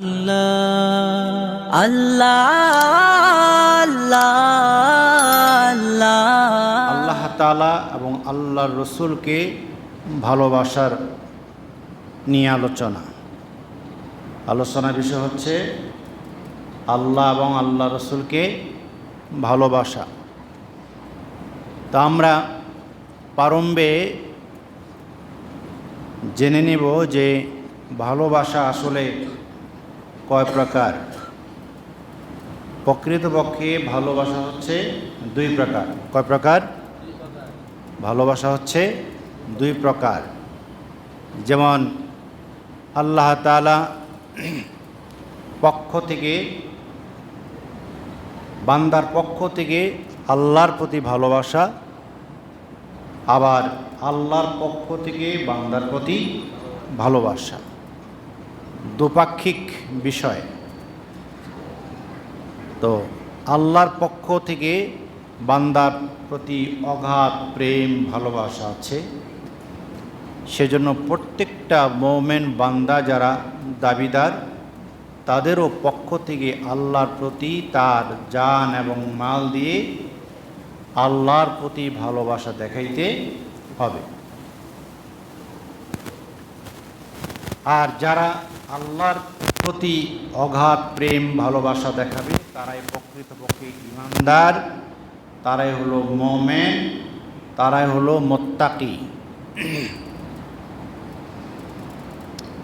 আল্লাহ তালা এবং আল্লাহর রসুলকে ভালোবাসার নিয়ে আলোচনা। আলোচনার বিষয় হচ্ছে আল্লাহ এবং আল্লাহ রসুলকে ভালোবাসা। তা আমরা প্রারম্ভে জেনে নেব যে ভালোবাসা আসলে কয় প্রকার? প্রকৃতপক্ষে ভালোবাসা হচ্ছে দুই প্রকার। কয় প্রকার? ভালোবাসা হচ্ছে দুই প্রকার। যেমন আল্লাহ তালা পক্ষ থেকে, বান্দার পক্ষ থেকে আল্লাহর প্রতি ভালোবাসা, আবার আল্লাহর পক্ষ থেকে বান্দার প্রতি ভালোবাসা। দুপাক্ষিক বিষয়। তো আল্লাহর পক্ষ থেকে বান্দার প্রতি অগাধ প্রেম, ভালোবাসা আছে। সেজন্য প্রত্যেকটা মোমেন বান্দা যারা দাবিদার, তাদেরও পক্ষ থেকে আল্লাহর প্রতি তার জান এবং মাল দিয়ে আল্লাহর প্রতি ভালোবাসা দেখাইতে হবে। আর যারা আল্লাহর প্রতি অগাধ প্রেম ভালোবাসা দেখাবে তারাই প্রকৃতপক্ষে ইমানদার তারাই হলো মোমেন তারাই হলো মোত্তাকি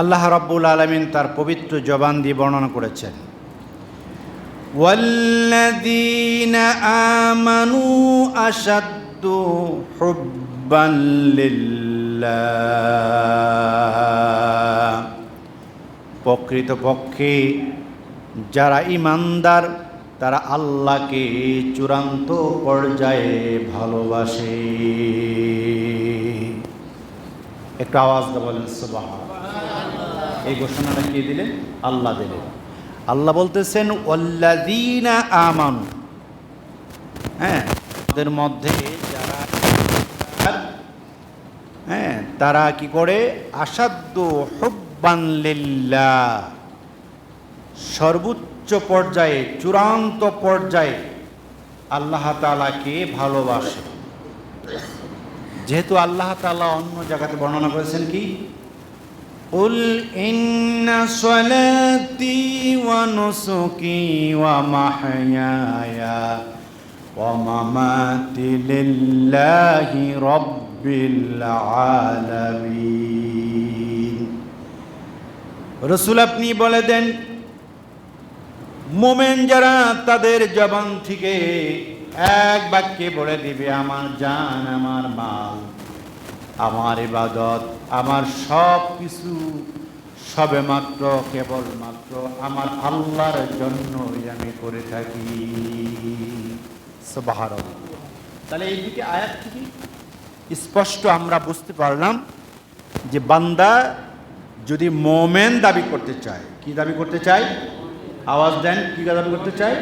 আল্লাহ রাব্বুল আলমিন তার পবিত্র জবান দিয়ে বর্ণনা করেছেন والذين آمنوا أشد حبا لله প্রকৃতপক্ষে যারা ইমানদার, তারা আল্লাহকে চূড়ান্ত পর্যায়ে ভালোবাসে। একটু আওয়াজ দা বলেন সুবাহ এই ঘোষণাটা কে দিলেন? আল্লাহ দিলেন। আল্লাহ বলতেছেন ওল্লাদিনা আমান। হ্যাঁ ওদের মধ্যে যারা হ্যাঁ তারা কি করে? আসাধ্য হুব্বান লিল্লাহ সর্বোচ্চ পর্যায়ে চূড়ান্ত পর্যায়ে আল্লাহ তালাকে ভালোবাসে যেহেতু আল্লাহ তালা অন্য জায়গাতে বর্ণনা করেছেন কি قل إن صلاتي ونسكي ومحياي ومماتي لله رب العالمين রসুল আপনি বলে দেন, মোমেন যারা তাদের জবান থেকে এক বাক্যে বলে দিবে, আমার জান, আমার মাল, আমার ইবাদত, আমার সব কিছু সবে মাত্র কেবলমাত্র আমার আল্লাহর জন্যই আমি করে থাকি। তাহলে এই দুটি আয়াত থেকে স্পষ্ট আমরা বুঝতে পারলাম যে বান্দা যদি মোমেন দাবি করতে চায়, কি দাবি করতে চায়? আওয়াজ দেন, কি দাবি করতে চায়?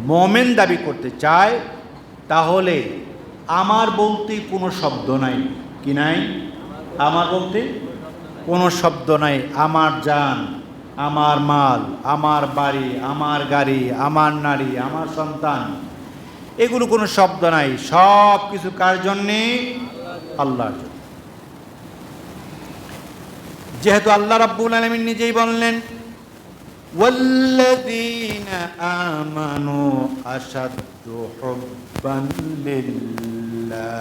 মোমেন দাবি করতে চায়, তাহলে আমার বলতে কোনো শব্দ নাই। কি নাই? আমার বলতে কোনো শব্দ নাই। আমার জান, আমার মাল, আমার বাড়ি, আমার গাড়ি, আমার নারী, আমার সন্তান, এগুলো কোনো শব্দ নাই। সব কিছু কার জন্যে? আল্লাহর যেহেতু আল্লাহ রাব্বুল আলমিন নিজেই বললেন والذين آمنوا أشد حبا لله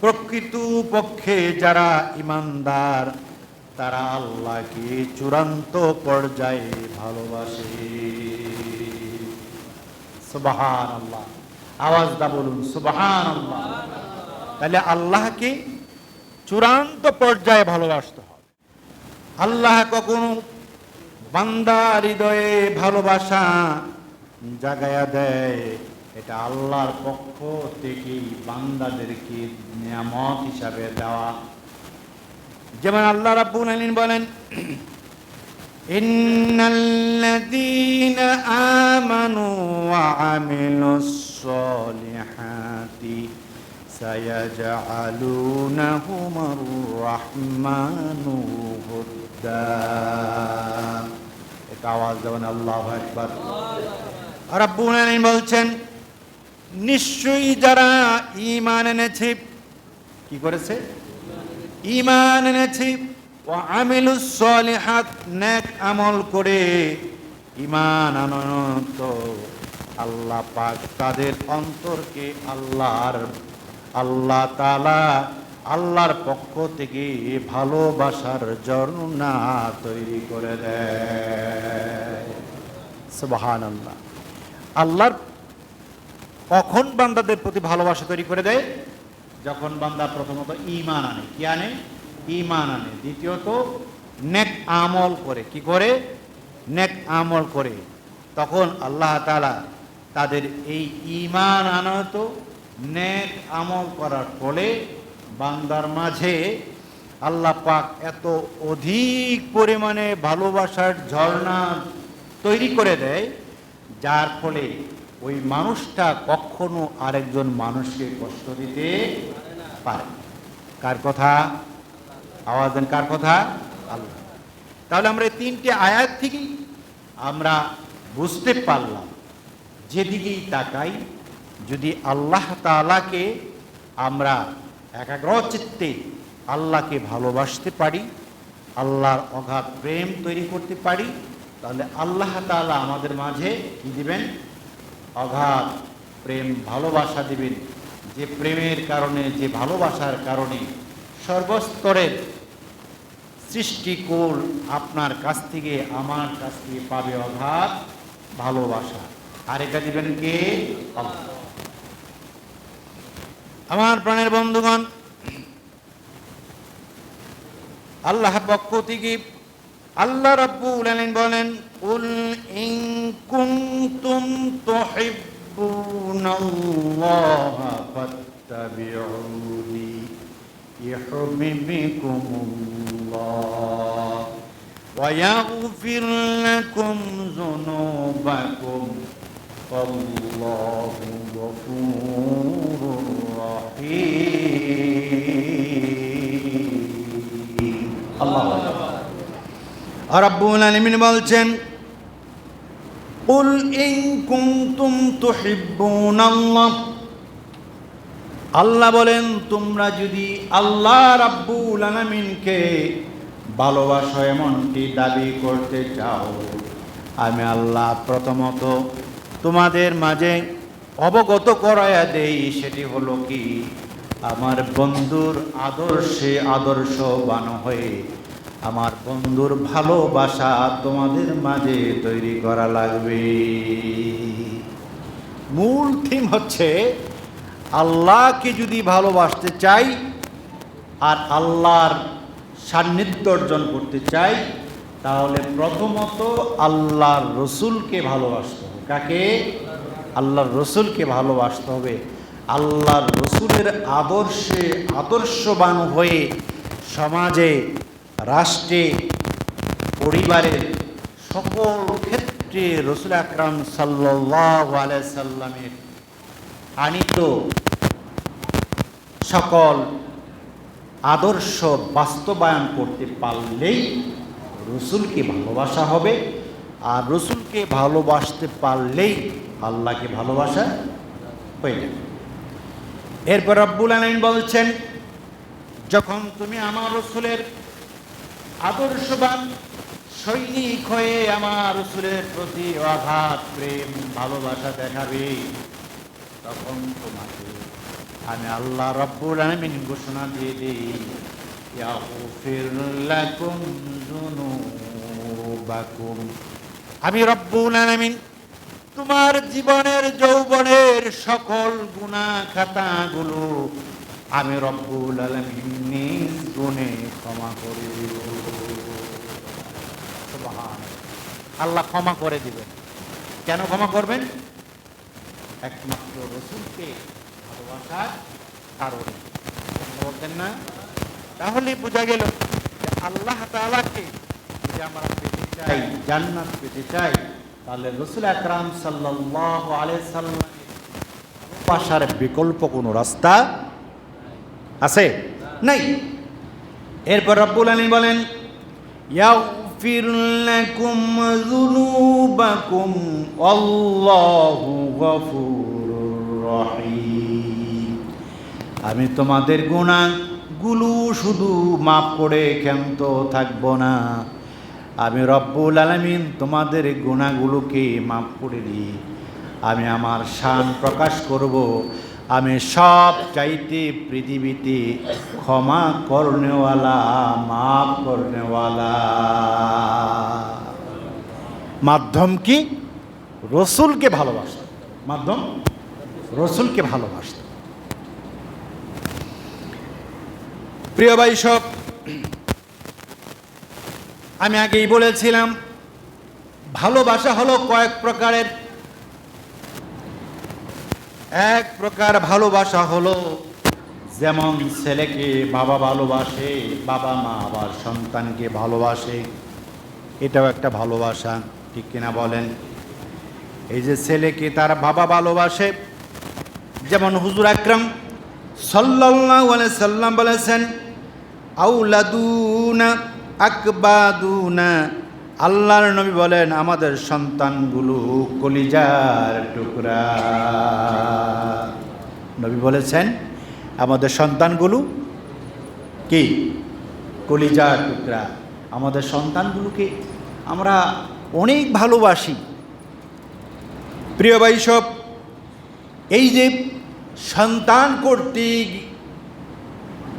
প্রকৃত পক্ষে যারা ইমানদার তারা আল্লাহকে চূড়ান্ত পর্যায়ে ভালোবাসে সুবাহান আল্লাহ আওয়াজটা বলুন সুবাহান আল্লাহ তাহলে আল্লাহকে চূড়ান্ত পর্যায়ে ভালোবাসতে হবে। আল্লাহ কখনো বান্দা হৃদয়ে ভালোবাসা জাগায়া দেয়। এটা আল্লাহর পক্ষ থেকেই বান্দাদেরকে নিয়ামত হিসাবে দেওয়া। যেমন আল্লাহ রাব্বুল আলামিন বলেন, ইন্নাল্লাযীনা আমানু ওয়া আমিলুস সলিহাতি। سيجعلونهم الرحمن ودا এক আওয়াজ দেবেন আল্লাহ একবার রব্বুল আলামিন বলছেন নিশ্চয়ই যারা ঈমান এনেছে কি করেছে ঈমান এনেছে ও আমিলুস সলিহাত নেক আমল করে ঈমান আনত আল্লাহ পাক তাদের অন্তরকে আল্লাহর আল্লাহ তালা আল্লাহর পক্ষ থেকে ভালোবাসার ঝর্ণা তৈরি করে দেয়। আল্লাহ আল্লাহর কখন বান্দাদের প্রতি ভালোবাসা তৈরি করে দেয়? যখন বান্দা প্রথমত ঈমান আনে। কি আনে? ইমান আনে। দ্বিতীয়ত, নেক আমল করে। কি করে? নেক আমল করে। তখন আল্লাহ তালা তাদের এই ঈমান আনত নেক আমল করার ফলে বান্দার মাঝে আল্লাহ পাক এত অধিক পরিমাণে ভালোবাসার ঝর্ণা তৈরি করে দেয়, যার ফলে ওই মানুষটা কখনো আরেকজন মানুষকে কষ্ট দিতে পারে কার কথা? আওয়াজ দেন কার কথা? আল্লাহ। তাহলে আমরা এই তিনটে আয়াত থেকেই আমরা বুঝতে পারলাম, যেদিকেই তাকাই যদি আল্লাহ তাআলাকে আমরা একাগ্র চিত্তে আল্লাহকে ভালোবাসতে পারি, আল্লাহর অগাধ প্রেম তৈরি করতে পারি, তাহলে আল্লাহ তাআলা আমাদের মাঝে কি দিবেন? অগাধ প্রেম, ভালোবাসা দিবেন। যে প্রেমের কারণে, যে ভালোবাসার কারণে সর্বস্তরের সৃষ্টিকুল আপনার কাছ থেকে, আমার কাছ থেকে পাবে অগাধ ভালোবাসা। আর এটা দিবেন কে? আল্লাহ। আমার প্রাণের বন্ধুগণ আল্লাহ পক্ষ থেকে আল্লাহ রাব্বুল আলামিন বলেন কুল ইন কুনতুম তুহিব্বুনাল্লাহা ফাত্তাবিউনি ইউহিব্বুকুমুল্লাহ ويغفر لكم ذنوبكم والله غفور رحيم الله রব্বুল আলামিন বলছেন قل إن كنتم تحبون الله আল্লাহ বলেন তোমরা যদি আল্লাহ রাব্বুল আলামিনকে ভালোবাসো এমনটি দাবি করতে চাও আমি আল্লাহ প্রথমত তোমাদের মাঝে অবগত করাইয়া দেই, সেটি হলো কি? আমার বন্ধুর আদর্শে আদর্শবান হয়ে আমার বন্ধুর ভালোবাসা তোমাদের মাঝে তৈরি করা লাগবে। মূল থিম হচ্ছে, আল্লাহকে যদি ভালোবাসতে চাই আর আল্লাহর সান্নিধ্য অর্জন করতে চাই, তাহলে প্রথমত আল্লাহর রসুলকে ভালোবাসতে হবে। কাকে? আল্লাহর রসুলকে ভালোবাসতে হবে। আল্লাহর রসুলের আদর্শে আদর্শবান হয়ে সমাজে, রাষ্ট্রে, পরিবারের সকল ক্ষেত্রে রসুল আকরাম সাল্লাহ সাল্লামের আনিত সকল আদর্শ বাস্তবায়ন করতে পারলেই রসুলকে ভালোবাসা হবে। আর রসুলকে ভালোবাসতে পারলেই আল্লাহকে ভালোবাসা হয়ে যাবে এরপর রব্বুল আলামিন বলছেন, যখন তুমি আমার রসুলের আদর্শবান, সৈনিক হয়ে আমার রসুলের প্রতি অগাধ প্রেম, ভালোবাসা দেখাবে, তখন তোমাকে আমি আল্লাহ রব্বুল আলামিন ঘোষণা দিয়ে দিই আমি রব্বুল আলামিন তোমার জীবনের যৌবনের সকল গুণা খাতাগুলো আমি রব্বুল আলামিন নিজ গুণে ক্ষমা করে দিব। আল্লাহ ক্ষমা করে দিবেন। কেন ক্ষমা করবেন? একমাত্র রসুলকে ভালোবাসার কারণে। বলতেন না? তাহলে বোঝা গেল আল্লাহ তাআলাকে যদি আমরা পেতে চাই, জান্নাত পেতে চাই তাহলে রসুল আকরাম সাল্লামের ভালোবাসার বিকল্প কোনো রাস্তা আছে? নাই। এরপর রব্বুল আলী বলেন আমি তোমাদের গুণাগুলো শুধু মাফ করে ক্ষান্ত থাকব না। আমি রব্বুল আলমিন তোমাদের গুণাগুলোকে মাফ করে দিই। আমি আমার শান প্রকাশ করব। আমি সব চাইতে পৃথিবীতে ক্ষমা করনেওয়ালা মাফ করনেওয়ালা। মাধ্যম কি? রসুলকে ভালোবাসত মাধ্যম? রসুলকে ভালোবাসত প্রিয় ভাই সব আমি আগেই বলেছিলাম, ভালোবাসা হলো কয়েক প্রকারের। এক প্রকার ভালোবাসা হলো যেমন ছেলেকে বাবা ভালোবাসে, বাবা মা আবার সন্তানকে ভালোবাসে। এটাও একটা ভালোবাসা, ঠিক কিনা বলেন? এই যে ছেলেকে তার বাবা ভালোবাসে, যেমন হুজুর আকরাম আলাইহি সাল্লাম বলেছেন, আউলাদুনা আকবাদুনা। আল্লাহর নবী বলেন, আমাদের সন্তানগুলো কলিজার টুকরা। নবী বলেছেন, আমাদের সন্তানগুলো কি? কলিজার টুকরা। আমাদের সন্তানগুলোকে আমরা অনেক ভালোবাসি। প্রিয় সব, এই যে সন্তান কর্তৃক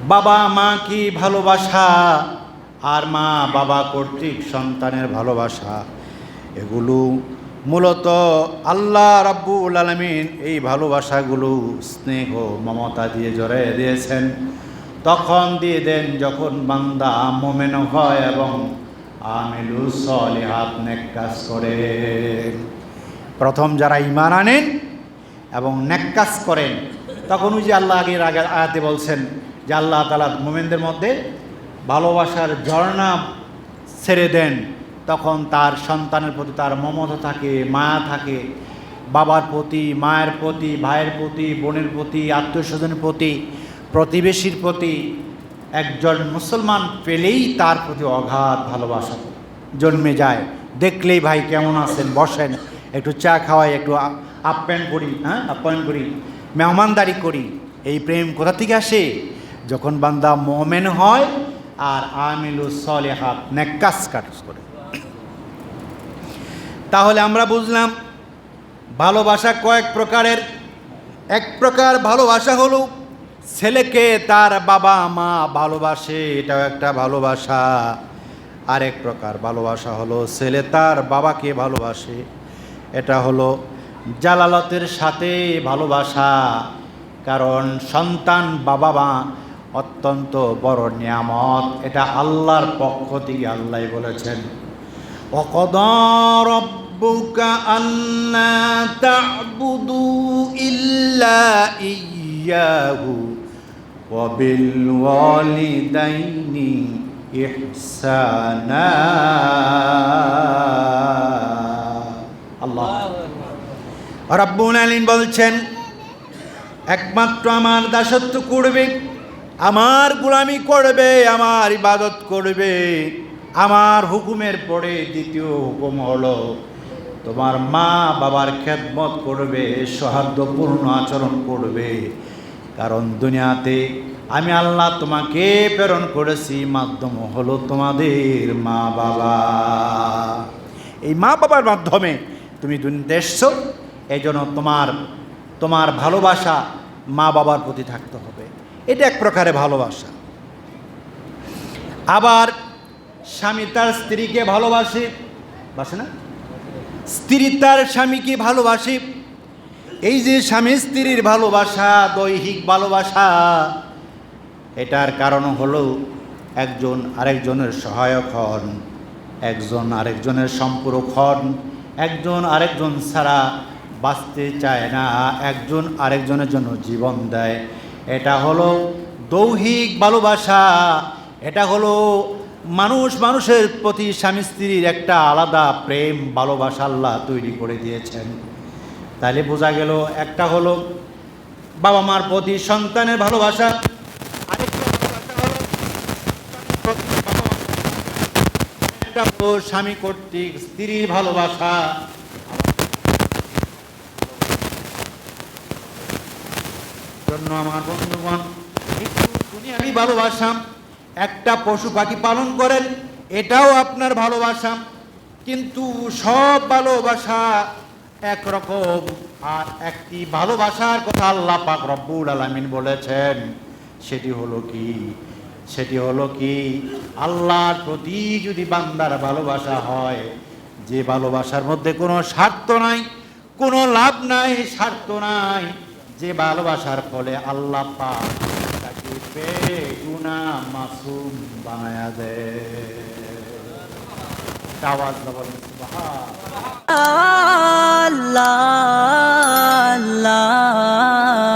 বাবা মা কি ভালোবাসা আর মা বাবা কর্তৃক সন্তানের ভালোবাসা, এগুলো মূলত আল্লাহ রাব্বুল আলমিন এই ভালোবাসাগুলো স্নেহ, মমতা দিয়ে জড়াইয়ে দিয়েছেন। তখন দিয়ে দেন যখন বান্দা মোমেন হয় এবং আমিলু সলিহাত নেক কাজ করে। প্রথম যারা ইমান আনেন এবং নেক্কাস করেন, তখন ওই যে আল্লাহ আগের আগে আয়াতে বলছেন যে আল্লাহ তালা মোমেনদের মধ্যে ভালোবাসার ঝর্ণা ছেড়ে দেন, তখন তার সন্তানের প্রতি তার মমতা থাকে, মায়া থাকে। বাবার প্রতি, মায়ের প্রতি, ভাইয়ের প্রতি, বোনের প্রতি আত্মীয় স্বজনের প্রতি, প্রতিবেশীর প্রতি একজন মুসলমান পেলেই তার প্রতি অগাধ ভালোবাসা জন্মে যায়। দেখলেই ভাই কেমন আছেন? বসেন, একটু চা খাওয়াই, একটু আপ্যায়ন করি হ্যাঁ? আপ্যায়ন করি, মেহমানদারি করি। এই প্রেম কোথা থেকে আসে? যখন বান্দা মোমেন হয় আর আমিলু সলেহাত নেকাস কাজ করে। তাহলে আমরা বুঝলাম, ভালোবাসা কয়েক প্রকারের। এক প্রকার ভালোবাসা হলো ছেলেকে তার বাবা মা ভালোবাসে, এটাও একটা ভালোবাসা। আরেক প্রকার ভালোবাসা হলো ছেলে তার বাবাকে ভালোবাসে, এটা হলো জালালতের সাথে ভালোবাসা। কারণ সন্তান বাবা মা অত্যন্ত বড় নিয়ামত। এটা আল্লাহর পক্ষ থেকে আল্লাহ বলেছেন। ইল্লা আল্লাহ। রব্বুল আলামিন বলছেন, একমাত্র আমার দাসত্ব করবে আমার গোলামি করবে, আমার ইবাদত করবে। আমার হুকুমের পরে দ্বিতীয় হুকুম হলো, তোমার মা বাবার খেদমত করবে, সৌহার্দ্যপূর্ণ আচরণ করবে। কারণ দুনিয়াতে আমি আল্লাহ তোমাকে প্রেরণ করেছি, মাধ্যম হলো তোমাদের মা বাবা। এই মা বাবার মাধ্যমে তুমি দুনিয়াতে এসছো এই জন্য তোমার তোমার ভালোবাসা মা বাবার প্রতি থাকতে হবে। এটা এক প্রকারে ভালোবাসা। আবার স্বামী তার স্ত্রীকে ভালোবাসে, বাসে না? স্ত্রী তার স্বামীকে ভালোবাসে। এই যে স্বামী স্ত্রীর ভালোবাসা, দৈহিক ভালোবাসা, এটার কারণ হলো একজন আরেকজনের সহায়ক হন, একজন আরেকজনের সম্পূরক হন, একজন আরেকজন ছাড়া বাঁচতে চায় না, একজন আরেকজনের জন্য জীবন দেয়। এটা হলো দৌহিক ভালোবাসা, এটা হলো মানুষ মানুষের প্রতি স্বামী স্ত্রীর একটা আলাদা প্রেম, ভালোবাসা আল্লাহ তৈরি করে দিয়েছেন। তাহলে বোঝা গেল একটা হলো বাবা মার প্রতি সন্তানের ভালোবাসা স্বামী কর্তৃক স্ত্রীর ভালোবাসা। জন্য আমার বন্ধুগণ, একটু দুনিয়াবি ভালোবাসা একটা পশু পাখি পালন করেন, এটাও আপনার ভালোবাসা কিন্তু সব ভালোবাসা একরকম, আর একটি ভালোবাসার কথা আল্লাহ পাক রব্বুল আলামিন বলেছেন। সেটি হলো কি? সেটি হলো কি? আল্লাহর প্রতি যদি বান্দার ভালোবাসা হয়, যে ভালোবাসার মধ্যে কোনো স্বার্থ নাই, কোনো লাভ নাই, স্বার্থ নাই যে ভালোবাসার ফলে আল্লাহ পাক তাকে বেগুনা মাসুম বানায়া দেয়। আওয়াজ সুবহান আল্লাহ আল্লাহ।